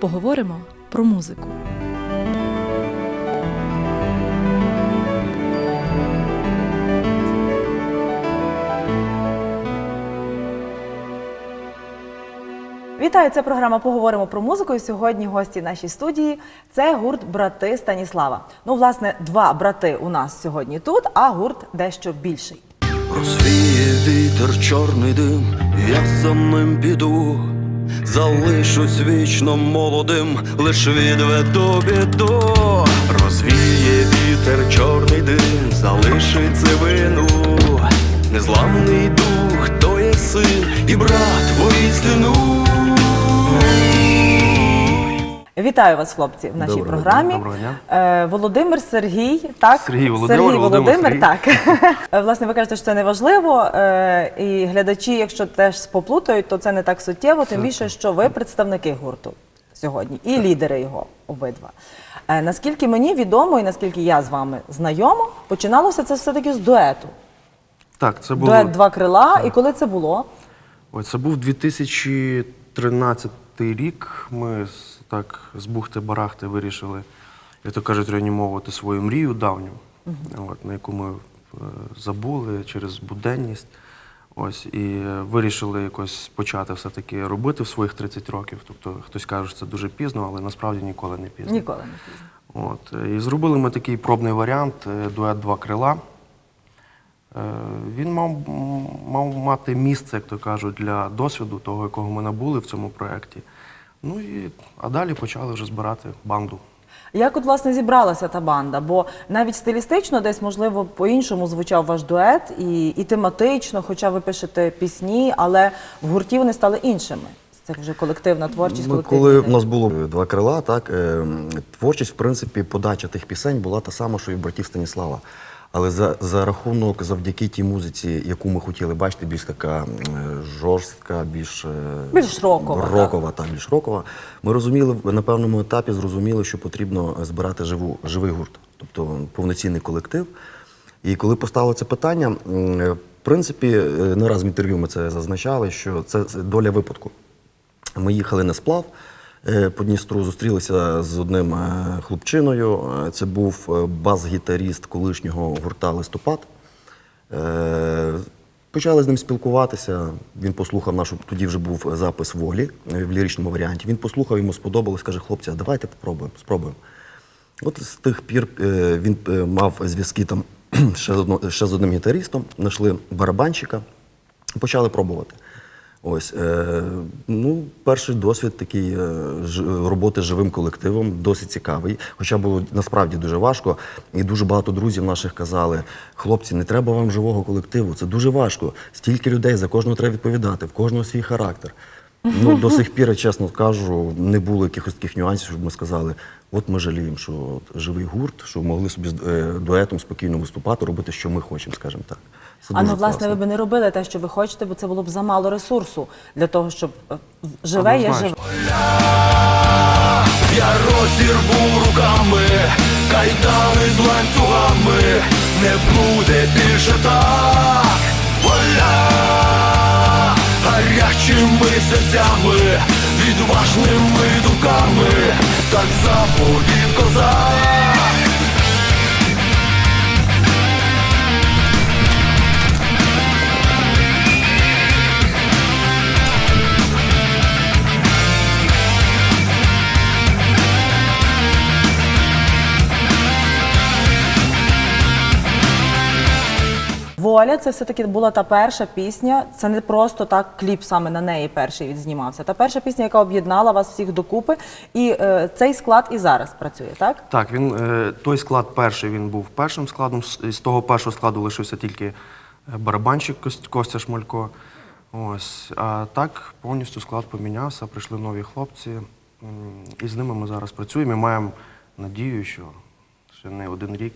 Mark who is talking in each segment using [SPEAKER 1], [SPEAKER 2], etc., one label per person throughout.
[SPEAKER 1] Поговоримо про музику.
[SPEAKER 2] Вітаю, це програма Поговоримо про музику. І сьогодні гості нашій студії це гурт Брати Станіслава. Ну, власне, два брати у нас сьогодні тут, а гурт дещо більший.
[SPEAKER 3] Розвіє вітер чорний дим, я за ним піду, залишусь вічно молодим, лиш відведу біду. Розвіє вітер чорний дим, залишить вину, незламний дух, то є син і брат воістину.
[SPEAKER 2] Вітаю вас, хлопці, в нашій
[SPEAKER 4] Доброго дня,
[SPEAKER 2] програмі.
[SPEAKER 4] доброго дня.
[SPEAKER 2] Е, Володимир Сергій, так
[SPEAKER 4] Сергій Володимир, Володимир Сергій.
[SPEAKER 2] так. Е, Власне, ви кажете, що це не важливо, е, і глядачі, якщо теж поплутають, то це не так суттєво, тим більше, що ви представники гурту сьогодні і лідери його обидва. Наскільки мені відомо і наскільки я з вами знайома, починалося це все-таки з дуету.
[SPEAKER 4] Так, це було.
[SPEAKER 2] Дует два крила. І коли це було?
[SPEAKER 4] Ой, це був 2013 рік. Ми з- так з бухти-барахти вирішили, як то кажуть, реанімовувати свою мрію давню, от, на яку ми е, забули через буденність. Ось, і вирішили якось почати все-таки робити в своїх 30 років. Тобто хтось каже, що це дуже пізно, але насправді ніколи не пізно.
[SPEAKER 2] Ніколи не пізно.
[SPEAKER 4] От, і зробили ми такий пробний варіант е, дует два крила. Е, Він мав, мав мати місце, як то кажуть, для досвіду, того, якого ми набули в цьому проєкті. Ну і а далі почали вже збирати банду.
[SPEAKER 2] Як от власне зібралася та банда? Бо навіть стилістично десь можливо по-іншому звучав ваш дует, і, і тематично, хоча ви пишете пісні, але в гурті вони стали іншими. Це вже колективна творчість.
[SPEAKER 5] Ми, коли в нас було два крила, так е, творчість, в принципі, подача тих пісень була та сама, що і в братів Станіслава. Але за, за рахунок, завдяки тій музиці, яку ми хотіли бачити, більш така жорстка, більш, е,
[SPEAKER 2] Більш рокова,
[SPEAKER 5] рокова так, більш рокова. Ми розуміли на певному етапі, зрозуміли, що потрібно збирати живу, живий гурт, тобто повноцінний колектив. І коли поставили це питання, е, в принципі, е, не раз в інтерв'ю ми це зазначали, що це доля випадку. Ми їхали на сплав по Дністру, зустрілися з одним е, хлопчиною. Е, Це був е, бас-гітаріст колишнього гурта Листопад. Е, Почали з ним спілкуватися. Він послухав нашу, тоді вже був запис волі е, в ліричному варіанті. Він послухав, йому сподобалось, каже, хлопці, давайте попробуємо, спробуємо. От з тих пір е, він е, мав зв'язки там ще з, одним гітаристом, знайшли барабанщика, почали пробувати. Ось, е, ну, перший досвід такий е, ж, роботи з живим колективом, досить цікавий. Хоча було насправді дуже важко. І дуже багато друзів наших казали: хлопці, не треба вам живого колективу, це дуже важко. Стільки людей, за кожного треба відповідати, в кожного свій характер. Ну, до сих пір, чесно кажу, не було якихось таких нюансів, щоб ми сказали, от ми жаліємо, що живий гурт, що могли собі з е, дуетом спокійно виступати, робити, що ми хочемо, скажімо так. Це
[SPEAKER 2] А ну, власне,
[SPEAKER 5] класно.
[SPEAKER 2] ви б не робили те, що ви хочете, бо це було б замало ресурсу для того, щоб е, живе
[SPEAKER 4] Однозначно.
[SPEAKER 2] живе.
[SPEAKER 3] Я розірву руками, кайдани з ланцюгами, не буде більше так. Воля гарячими серцями, відважними думками, так заповів козак.
[SPEAKER 2] Воля це все-таки була та перша пісня. Це не просто так кліп саме на неї перший відзнімався. Та перша пісня, яка об'єднала вас всіх докупи. І е, цей склад і зараз працює, так?
[SPEAKER 4] Так, він е, той склад перший він був першим складом. З того першого складу лишився тільки е, барабанщик Кост- Костя Шмалько. Ось. А так повністю склад помінявся, прийшли нові хлопці. І з ними ми зараз працюємо. і маємо надію, що ще не один рік.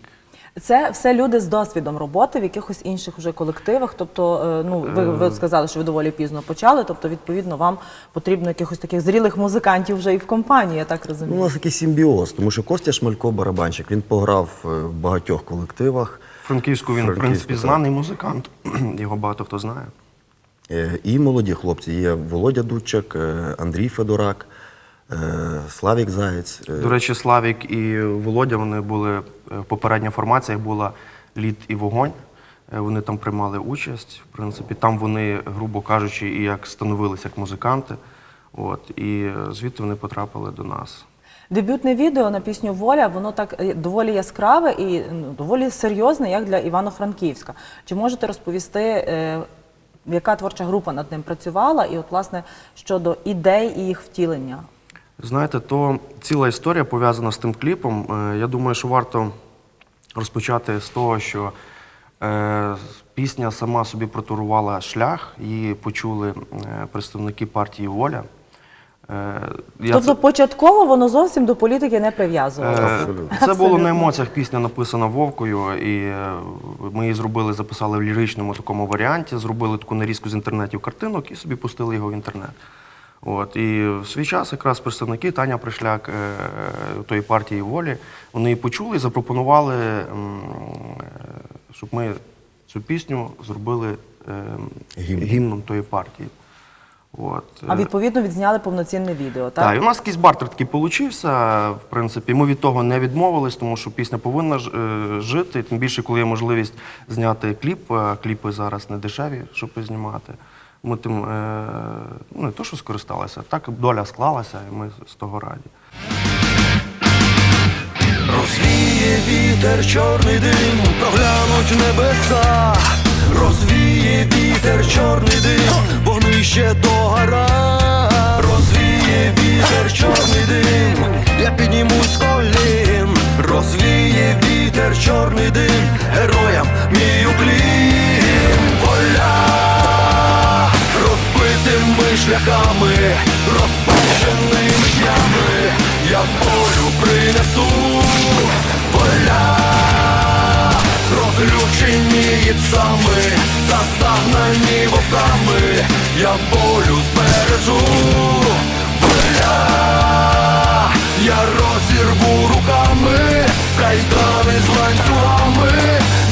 [SPEAKER 2] Це все люди з досвідом роботи в якихось інших вже колективах. Тобто, е, ну ви, ви сказали, що ви доволі пізно почали. Тобто, відповідно, вам потрібно якихось таких зрілих музикантів вже і в компанії, я так
[SPEAKER 5] Ну, у нас такий симбіоз, тому що Костя Шмалько барабанщик, він пограв е, в багатьох колективах.
[SPEAKER 4] Франківську він, в принципі,
[SPEAKER 5] так.
[SPEAKER 4] знаний музикант. Його багато хто знає.
[SPEAKER 5] Е, І молоді хлопці. Є Володя Дудчак, е, Андрій Федорак. Е, Славік Заєць. е,
[SPEAKER 4] До речі, Славік і Володя вони були е, в попередніх формаціях була лід і вогонь. Вони там приймали участь. В принципі, там вони, грубо кажучи, і як становилися як музиканти. От, і звідти вони потрапили до нас.
[SPEAKER 2] Дебютне відео на пісню Воля, воно так доволі яскраве і ну, доволі серйозне, як для Івано-Франківська. Чи можете розповісти, е, яка творча група над ним працювала, і от власне щодо ідей і їх втілення?
[SPEAKER 4] Знаєте, то ціла історія пов'язана з тим кліпом. Е, Я думаю, що варто розпочати з того, що е, пісня сама собі протурувала шлях, її почули е, представники партії Воля. Я
[SPEAKER 2] тобто
[SPEAKER 4] це-
[SPEAKER 2] початково воно зовсім до політики не прив'язувалося.
[SPEAKER 5] Абсолютно.
[SPEAKER 4] Це було на емоціях. Пісня написана Вовкою, і ми її зробили, записали в ліричному такому варіанті, зробили таку нарізку з інтернетів картинок і собі пустили його в інтернет. От і в свій час якраз представники Таня Пришляк е, тої партії волі, вони почули і запропонували, е, щоб ми цю пісню зробили е,
[SPEAKER 5] Гімн.
[SPEAKER 4] гімном тої партії. От.
[SPEAKER 2] А
[SPEAKER 4] е,
[SPEAKER 2] відповідно відзняли повноцінне відео, так?
[SPEAKER 4] так, і у нас якийсь бартер такий получився. В принципі, ми від того не відмовились, тому що пісня повинна ж- е, жити. Тим більше, коли є можливість зняти кліп. Кліпи зараз не дешеві, щоб знімати. Ми тим е, ну, не то, що скористалися, так доля склалася, і ми з того раді.
[SPEAKER 3] Розвіє вітер, чорний дим, проглянуть небеса, розвіє вітер, чорний дим, вогнище догора, розвіє вітер, чорний дим, я піднімусь колін, розвіє вітер, чорний дим, героям мій уклін, розбитими шляхами, розпущеними днями, я волю принесу. Поля, розлючені їдцами та загнані вовками, я волю збережу. Поля, я розірву руками, кайдани з ланцюгами,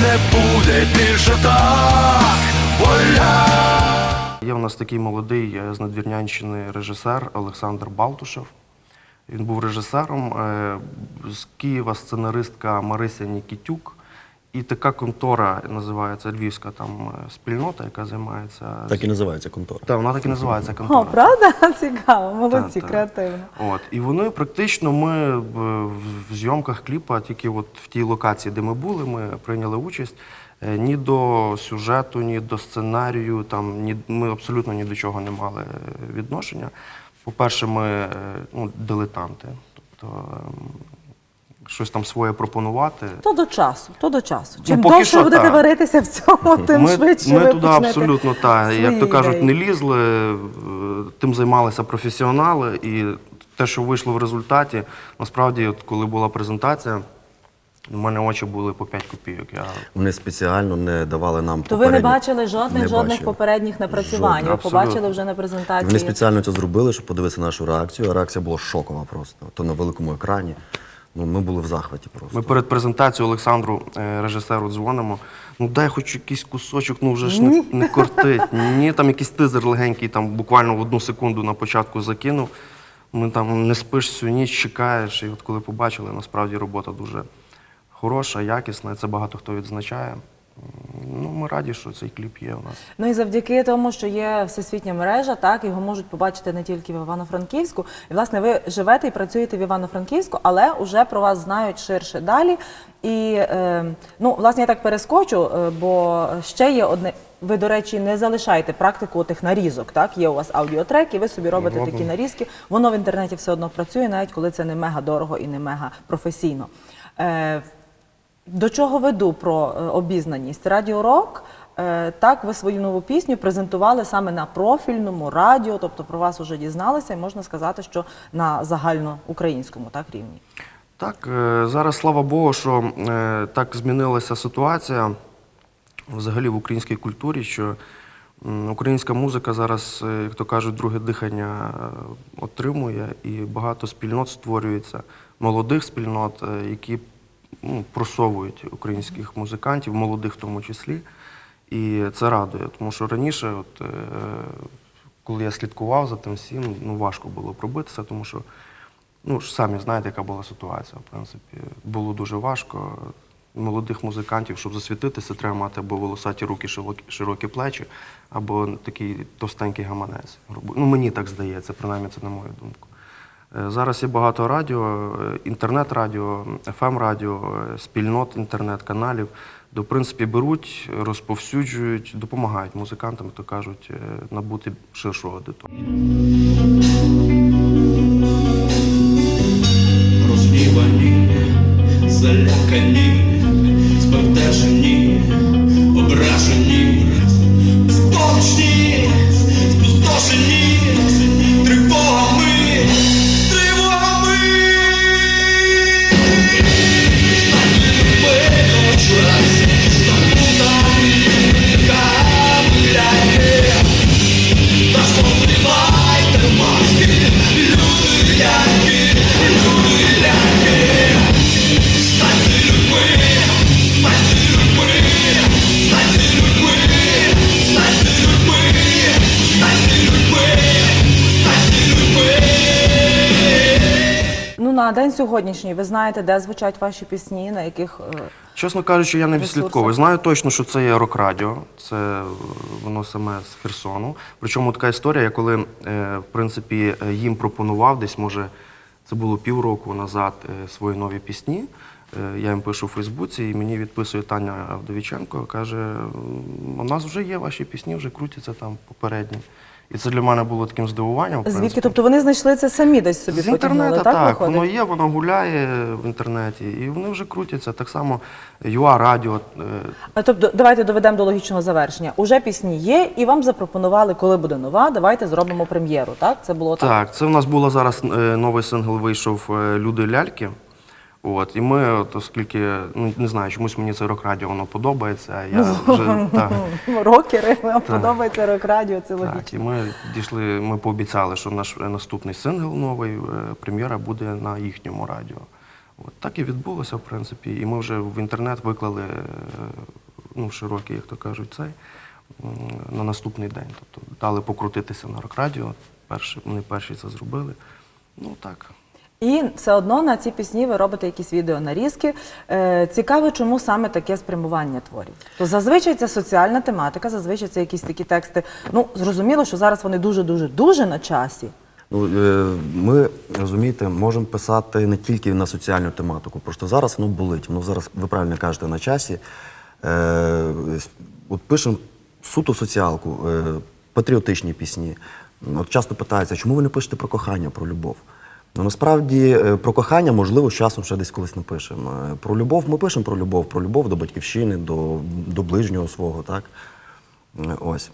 [SPEAKER 3] не буде більше так. Поля.
[SPEAKER 4] Є в нас такий молодий е, з Надвірнянщини режисер Олександр Балтушев. Він був режисером, е, з Києва сценаристка Марися Нікітюк. І така контора називається Львівська там е, спільнота, яка займається.
[SPEAKER 5] Так і називається контора.
[SPEAKER 4] Так, вона так і називається контора.
[SPEAKER 2] О, правда? Цікаво, молодці,
[SPEAKER 4] Так, так.
[SPEAKER 2] креативно.
[SPEAKER 4] От. І вони практично ми в зйомках кліпа, тільки от в тій локації, де ми були, ми прийняли участь. Е, Ні до сюжету, ні до сценарію, там, ні, ми абсолютно ні до чого не мали е, відношення. По-перше, ми е, ну, дилетанти. Тобто ем, щось там своє пропонувати.
[SPEAKER 2] То до часу, то до часу. Чим
[SPEAKER 4] Ну,
[SPEAKER 2] довше будете варитися в цьому, тим
[SPEAKER 4] ми,
[SPEAKER 2] швидше
[SPEAKER 4] ми
[SPEAKER 2] ви
[SPEAKER 4] туди абсолютно так. Як то кажуть, не лізли, тим займалися професіонали. І те, що вийшло в результаті, насправді, от коли була презентація, у мене очі були по 5 копійок. Я
[SPEAKER 5] Вони спеціально не давали нам
[SPEAKER 2] То ви не бачили жодних
[SPEAKER 5] Не
[SPEAKER 2] жодних попередніх напрацювань.
[SPEAKER 4] Жодних,
[SPEAKER 2] Ви
[SPEAKER 4] абсолютно.
[SPEAKER 2] побачили вже на презентації.
[SPEAKER 5] Вони спеціально це зробили, щоб подивитися нашу реакцію. А реакція була шокова просто. То на великому екрані. Ну, ми були в захваті просто.
[SPEAKER 4] Ми перед презентацією Олександру, е, режисеру, дзвонимо. Ну дай хоч якийсь кусочок, ну вже ж не, не кортить. Ні, там якийсь тизер легенький, там буквально в одну секунду на початку закинув. Ми там не спиш всю ніч, чекаєш. І от коли побачили, насправді робота дуже хороша, якісна, і це багато хто відзначає. Ну, ми раді, що цей кліп є у нас.
[SPEAKER 2] Ну і завдяки тому, що є всесвітня мережа, так його можуть побачити не тільки в Івано-Франківську. І власне ви живете і працюєте в Івано-Франківську, але вже про вас знають ширше далі. І е, ну, власне, я так перескочу, е, бо ще є одне. Ви, до речі, не залишаєте практику тих нарізок. Так, є у вас аудіотрек, і ви собі робите
[SPEAKER 4] Робимо.
[SPEAKER 2] такі нарізки. Воно в інтернеті все одно працює, навіть коли це не мега дорого і не мега професійно. Е, до чого веду про е, обізнаність? Радіо Рок. е, Так, ви свою нову пісню презентували саме на профільному радіо, тобто про вас вже дізналися, і можна сказати, що на загальноукраїнському так рівні.
[SPEAKER 4] Так, е, зараз слава Богу, що так змінилася ситуація взагалі в українській культурі, що українська музика зараз, як то кажуть, друге дихання отримує, і багато спільнот створюється, молодих спільнот, які ну, просовують українських музикантів, молодих в тому числі. І це радує, тому що раніше, от, е, коли я слідкував за тим всім, ну важко було пробитися, тому що Ну самі знаєте, яка була ситуація. В принципі, було дуже важко. Молодих музикантів, щоб засвітитися, треба мати або волосаті руки, широкі, широкі плечі, або такий товстенький гаманець. Ну, мені так здається, принаймні це на мою думку. Е, Зараз є багато радіо, е, інтернет-радіо, FM-радіо, е, спільнот інтернет-каналів, до принципі, беруть, розповсюджують, допомагають музикантам, то кажуть, набути ширшого аудиторію.
[SPEAKER 2] Сьогоднішній ви знаєте, де звучать ваші пісні, на яких е,
[SPEAKER 4] Чесно кажучи, я не відслідковую. Знаю точно, що це є рок-радіо, це е, воно саме з Херсону. Причому така історія, я коли е, в принципі їм пропонував десь, може, це було півроку назад свої нові пісні. Е, Я їм пишу у Фейсбуці, і мені відписує Таня Вдовіченко, каже: у нас вже є ваші пісні, вже крутяться там попередні. І це для мене було таким здивуванням. в
[SPEAKER 2] звідки? Тобто вони знайшли це самі десь собі
[SPEAKER 4] З інтернету,
[SPEAKER 2] так,
[SPEAKER 4] так, воно є, воно гуляє в інтернеті, і вони вже крутяться. Так само ЮА Радіо. е,
[SPEAKER 2] А, Тобто, давайте доведемо до логічного завершення. Уже пісні є, і вам запропонували, коли буде нова, давайте зробимо прем'єру. Так, це було так.
[SPEAKER 4] Так, це в нас було зараз е, новий сингл вийшов Люди ляльки. От, і ми, от, оскільки, ну не знаю, чомусь мені це рок-радіо воно подобається. Я вже так,
[SPEAKER 2] Рокери, подобається рок-радіо, це логічно.
[SPEAKER 4] так, і ми дійшли, ми пообіцяли, що наш е, наступний сингл новий, е, прем'єра буде на їхньому радіо. От, так і відбулося, в принципі. І ми вже в інтернет виклали е, ну, широкий, як то кажуть, цей на наступний день. Тобто дали покрутитися на рок-радіо. Перші, вони перші це зробили. Ну так.
[SPEAKER 2] І все одно на ці пісні ви робите якісь відеонарізки. Е, цікаво, чому саме таке спрямування творів. То зазвичай це соціальна тематика, зазвичай це якісь такі тексти. Ну, зрозуміло, що зараз вони дуже-дуже дуже на часі.
[SPEAKER 5] Ну, е, ми, розумієте, можемо писати не тільки на соціальну тематику, просто зараз воно болить. Воно зараз, ви правильно кажете, на часі. Е, от пишемо суто соціалку, е, патріотичні пісні. От часто питаються, чому ви не пишете про кохання, про любов? Ну, насправді е, про кохання, можливо, з часом ще десь колись напишемо. Е, Про любов ми пишемо про любов, про любов до батьківщини, до, до ближнього свого, так? Е, Ось.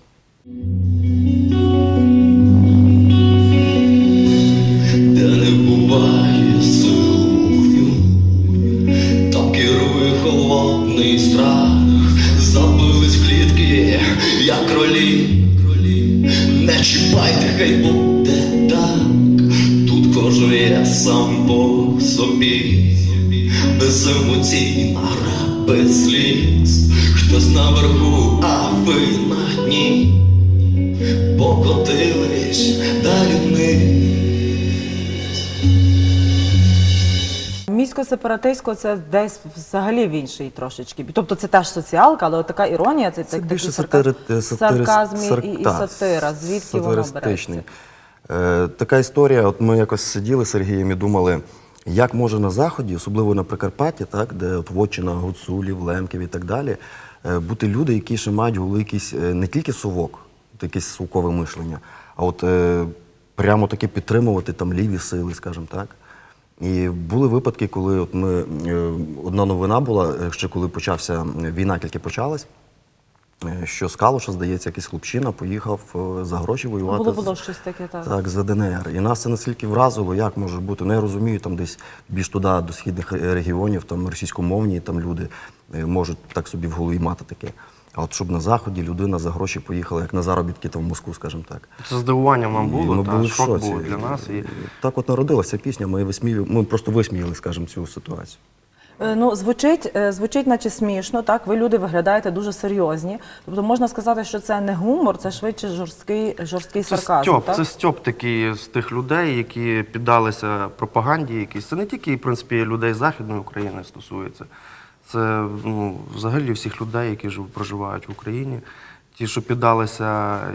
[SPEAKER 2] Місько-сепаратистсько це десь взагалі в інший трошечки. Тобто це теж соціалка, але от така іронія, це,
[SPEAKER 5] Це
[SPEAKER 2] так,
[SPEAKER 5] більше сатири...
[SPEAKER 2] сарказм і, і, і сатира. Звідки воно
[SPEAKER 5] сатиристичний.
[SPEAKER 2] береться?
[SPEAKER 5] Е, така історія, от ми якось сиділи з Сергієм і думали, як може на Заході, особливо на Прикарпатті, так, де от Вотчина, Гуцулів, Лемків і так далі, е, бути люди, які ще мають е, не тільки совок, от якесь совкове мишлення, а от е, прямо таки підтримувати там ліві сили, скажімо так. І були випадки, коли от ми, е, одна новина була, е, ще коли почався війна, тільки почалась, е, що з Калуша, здається, якийсь хлопчина поїхав за гроші воювати.
[SPEAKER 2] Було було щось таке, так.
[SPEAKER 5] так, за ДНР. І нас це настільки вразило, як може бути. Ну, я розумію, там десь більш туди, до східних регіонів, там російськомовні там люди можуть так собі в голові мати таке. А от щоб на Заході людина за гроші поїхала, як на заробітки там в Москву, скажімо так.
[SPEAKER 4] Це здивуванням нам
[SPEAKER 5] І
[SPEAKER 4] було, та,
[SPEAKER 5] були
[SPEAKER 4] шок
[SPEAKER 5] шоці.
[SPEAKER 4] був для нас. І...
[SPEAKER 5] Так от народилася пісня, ми, висмію, ми просто висміяли, скажімо, цю ситуацію.
[SPEAKER 2] Е, Ну, звучить, е, звучить наче смішно, так? Ви люди виглядаєте дуже серйозні. Тобто можна сказати, що це не гумор, це швидше жорсткий, жорсткий
[SPEAKER 4] Це
[SPEAKER 2] сарказм.
[SPEAKER 4] стьоп,
[SPEAKER 2] так?
[SPEAKER 4] це стьоп такий з тих людей, які піддалися пропаганді якійсь. Це не тільки, в принципі, людей Західної України стосується. Це ну, взагалі всіх людей, які жив, проживають в Україні. Ті, що піддалися е,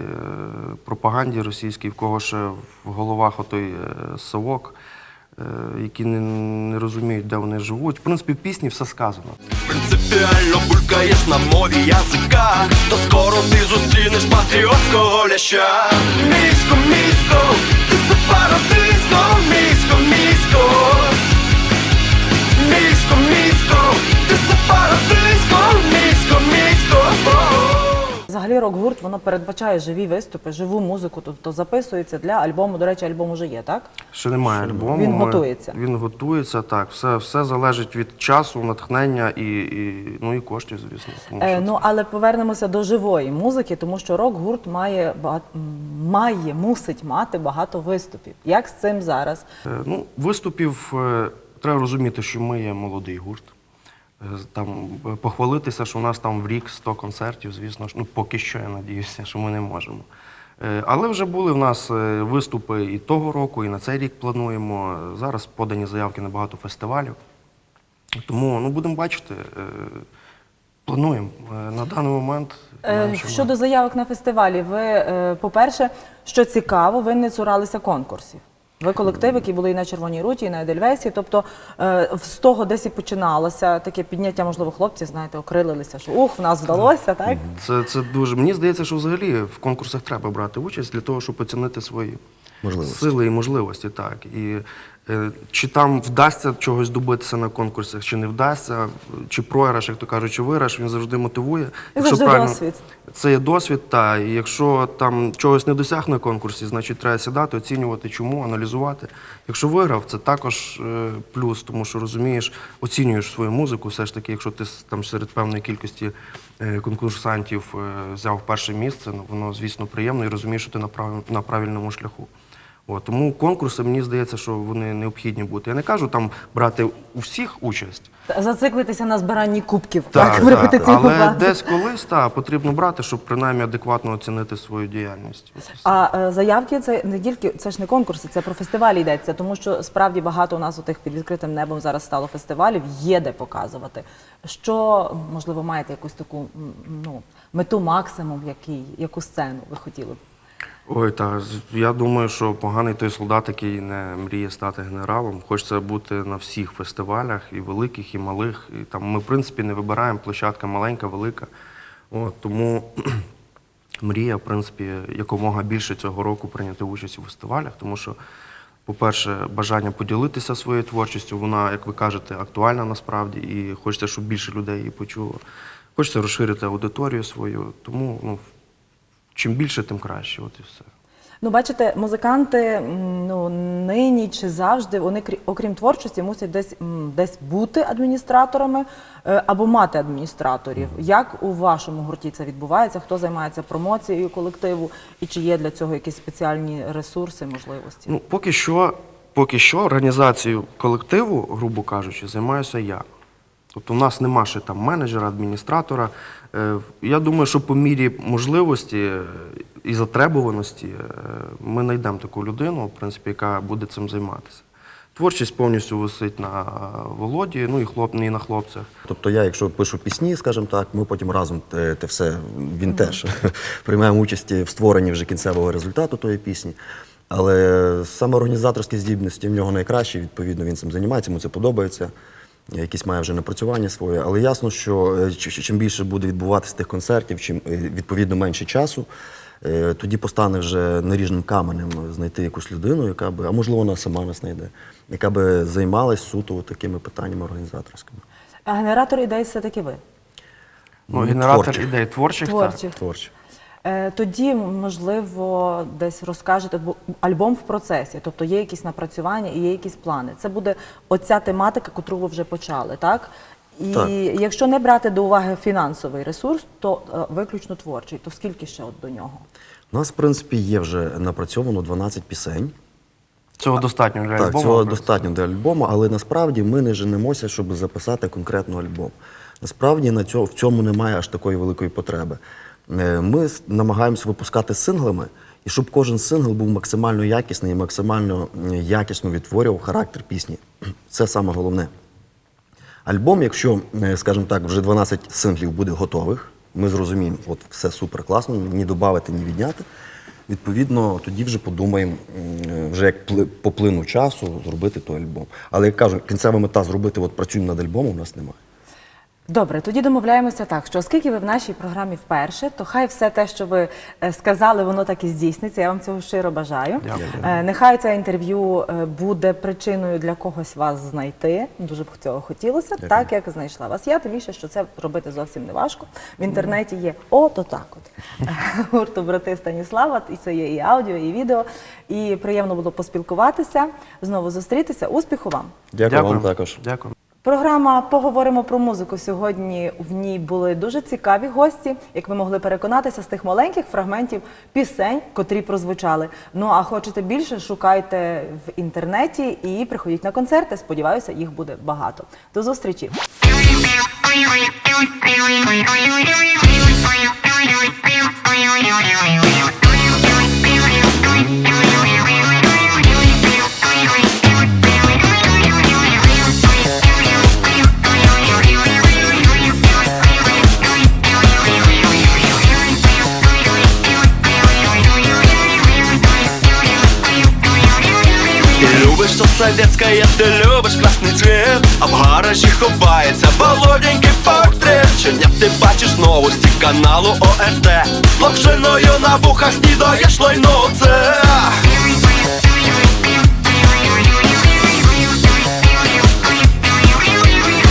[SPEAKER 4] пропаганді російській, в кого ще в головах отой е, совок, е, які не, не розуміють, де вони живуть. В принципі, в пісні все сказано.
[SPEAKER 3] Принципіально булькаєш на мові язика, то скоро ти зустрінеш патріотського ляща. Місько, місько, ти сепаратистко, місько, місько. Місько, місько,
[SPEAKER 2] Взагалі рок-гурт воно передбачає живі виступи, живу музику, тобто записується для альбому. До речі, альбом уже є, так?
[SPEAKER 4] Ще немає альбому.
[SPEAKER 2] Він
[SPEAKER 4] Ми-
[SPEAKER 2] готується.
[SPEAKER 4] Він готується, так. Все, все залежить від часу, натхнення і, і, ну, і коштів, звісно. Тому
[SPEAKER 2] Е, ну але повернемося до живої музики, тому що рок-гурт має багато, має, мусить мати багато виступів. Як з цим зараз?
[SPEAKER 4] Е, Ну, виступів е, треба розуміти, що ми є молодий гурт. Там е, похвалитися, що у нас там в рік 100 концертів, звісно ж, ну поки що я надіюся, що ми не можемо. Е, Але вже були в нас е, виступи і того року, і на цей рік плануємо. Зараз подані заявки на багато фестивалів. Тому ну, будемо бачити. Плануємо. На даний момент.
[SPEAKER 2] Щодо заявок на фестивалі, ви, по-перше, що цікаво, ви не цуралися конкурсів. Ви колектив, які були і на Червоній Руті, і на Едельвейсі. Тобто е, з того десь і починалося таке підняття, можливо, хлопці, знаєте, окрилилися, що ух, в нас вдалося, так?
[SPEAKER 4] Це, це дуже. Мені здається, що взагалі в конкурсах треба брати участь для того, щоб оцінити свої
[SPEAKER 5] Можливості.
[SPEAKER 4] сили і можливості. Так. І чи там вдасться чогось добитися на конкурсах, чи не вдасться, чи програш, як то кажуть, чи виграш, він завжди мотивує.
[SPEAKER 2] завжди досвід.
[SPEAKER 4] Це є досвід, та і якщо там чогось не досяг на конкурсі, значить треба сідати, оцінювати, чому, аналізувати. Якщо виграв, це також е, плюс, тому що розумієш, оцінюєш свою музику. Все ж таки, якщо ти там серед певної кількості е, конкурсантів е, взяв перше місце, ну воно звісно приємно і розумієш, що ти на правильному шляху. От, тому конкурси, мені здається, що вони необхідні бути. Я не кажу там брати у всіх участь.
[SPEAKER 2] Зациклитися на збиранні кубків так,
[SPEAKER 4] Так,
[SPEAKER 2] репетиційному
[SPEAKER 4] але десь колись та, потрібно брати, щоб принаймні адекватно оцінити свою діяльність.
[SPEAKER 2] А е, заявки це не тільки це ж не конкурси, це про фестивалі йдеться, тому що справді багато у нас у тих під відкритим небом зараз стало фестивалів, є де показувати. Що можливо маєте якусь таку ну мету максимум, який яку сцену ви хотіли б?
[SPEAKER 4] Ой, та з- я думаю, що поганий той солдат, який не мріє стати генералом. Хочеться бути на всіх фестивалях, і великих, і малих. І там ми, в принципі, не вибираємо площадка маленька, велика. От, тому мрія, в принципі, якомога більше цього року прийняти участь у фестивалях, тому що, по-перше, бажання поділитися своєю творчістю, вона, як ви кажете, актуальна насправді, і хочеться, щоб більше людей її почуло. Хочеться розширити аудиторію свою, тому ну, чим більше, тим краще. От і все.
[SPEAKER 2] Ну, бачите, музиканти ну нині чи завжди вони крі- окрім творчості мусять десь десь бути адміністраторами е, або мати адміністраторів. Як у вашому гурті це відбувається? Хто займається промоцією колективу, і чи є для цього якісь спеціальні ресурси, можливості?
[SPEAKER 4] Ну, поки що, поки що організацією колективу, грубо кажучи, займаюся я. Тобто, у нас нема ще там менеджера, адміністратора. Е, Я думаю, що по мірі можливості е, і затребуваності е, ми знайдемо таку людину, в принципі, яка буде цим займатися. Творчість повністю висить на Володі, ну і хлоп, і на хлопцях.
[SPEAKER 5] Тобто я, якщо пишу пісні, скажімо так, ми потім разом те, те все, він теж приймаємо участь в створенні вже кінцевого результату тої пісні. Але саме організаторські здібності в нього найкращі, відповідно, він цим займається, йому це подобається. Якісь має вже напрацювання своє. Але ясно, що е, чим більше буде відбуватися тих концертів, чим е, відповідно менше часу, е, тоді постане вже наріжним каменем знайти якусь людину, яка би, а можливо, вона сама нас знайде, яка би займалась суто такими питаннями організаторськими.
[SPEAKER 2] А генератор ідей все таки ви.
[SPEAKER 4] Ну,
[SPEAKER 5] Ну,
[SPEAKER 4] генератор
[SPEAKER 5] творчих.
[SPEAKER 4] ідей творчих. так.
[SPEAKER 2] Творчих. Е, Тоді, можливо, десь розкажете, бо альбом в процесі, тобто є якісь напрацювання і є якісь плани. Це буде оця тематика, яку ви вже почали, так? І
[SPEAKER 5] Так.
[SPEAKER 2] якщо не брати до уваги фінансовий ресурс, то е, виключно творчий, то скільки ще от до нього?
[SPEAKER 5] У нас, в принципі, є вже напрацьовано 12 пісень.
[SPEAKER 4] Цього достатньо для
[SPEAKER 5] Так,
[SPEAKER 4] альбому.
[SPEAKER 5] цього достатньо для альбому, але насправді ми не женемося, щоб записати конкретно альбом. Насправді на цьому, в цьому немає аж такої великої потреби. Е, Ми намагаємося випускати синглами, і щоб кожен сингл був максимально якісний і максимально якісно відтворював характер пісні. Це саме головне. Альбом, якщо, е, скажімо так, вже 12 синглів буде готових, ми зрозуміємо, от все супер класно, ні додати, ні відняти. Відповідно, тоді вже подумаємо, е, вже як по плину часу зробити той альбом. Але як кажу, кінцева мета зробити, от працюємо над альбомом, у нас немає.
[SPEAKER 2] Добре, тоді домовляємося так, що оскільки ви в нашій програмі вперше, то хай все те, що ви е, сказали, воно так і здійсниться. Я вам цього щиро бажаю.
[SPEAKER 4] Дякую.
[SPEAKER 2] Е, Нехай це інтерв'ю е, буде причиною для когось вас знайти. Дуже б цього хотілося, так як знайшла вас. Я тим більше, що це робити зовсім не важко. В інтернеті є ото так от гурту брати Станіслава, і це є і аудіо, і відео. І приємно було поспілкуватися, знову зустрітися. Успіху вам!
[SPEAKER 5] Дякую, вам також.
[SPEAKER 4] Дякую.
[SPEAKER 2] Програма Поговоримо про музику сьогодні. В ній були дуже цікаві гості, як ви могли переконатися з тих маленьких фрагментів пісень, котрі прозвучали. Ну а хочете більше, шукайте в інтернеті і приходіть на концерти. Сподіваюся, їх буде багато. До зустрічі!
[SPEAKER 3] Ты любишь все советское, ты любишь красный цвет А в гаражі ховається володенький портрет. Щодня ти бачиш новості каналу ОРТ Локшиною на вухах снідаєш лайно це.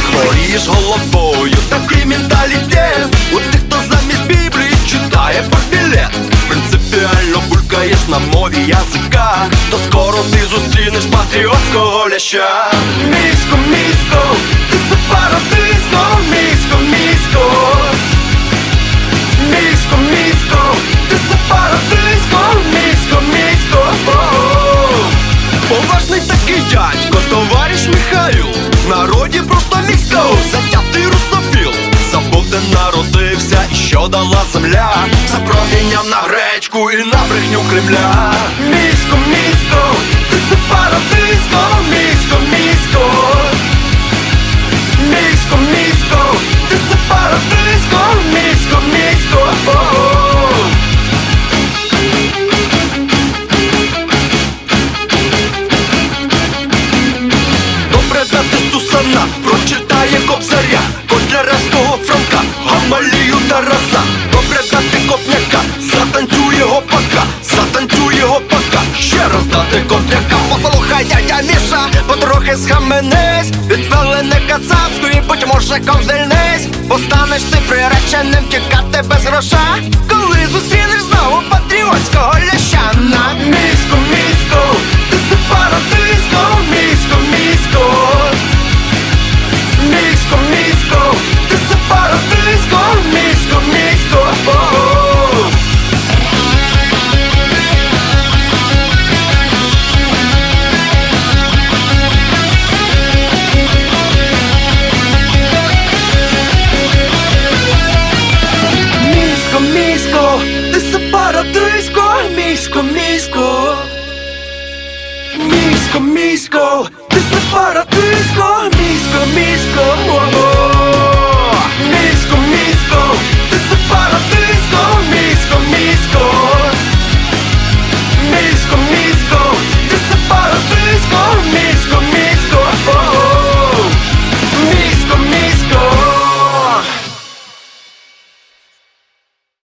[SPEAKER 3] Хворієш головою, такий менталітет У тих, хто замість Біблії читає побілет Принципіально булькаєш на мові язика То скоро ти зустрінеш патріотського ляща. Місько, місько, ти сепаратистко Місько, місько. Місько, місько, ти сепаратистко Місько, місько. Поважний такий дядько, товариш Михаїл В народі просто місько, затятий русофіл Де народився і що дала земля? За промінням на гречку і на брехню Кремля. Місько, місько, ти сепаратистко Місько, місько. Місько, місько, мужиком звільнись Постанеш ти приреченим тікати без гроша. Коли зустрінеш знову патріотського ляща. На міську, міську, ти сепаратистко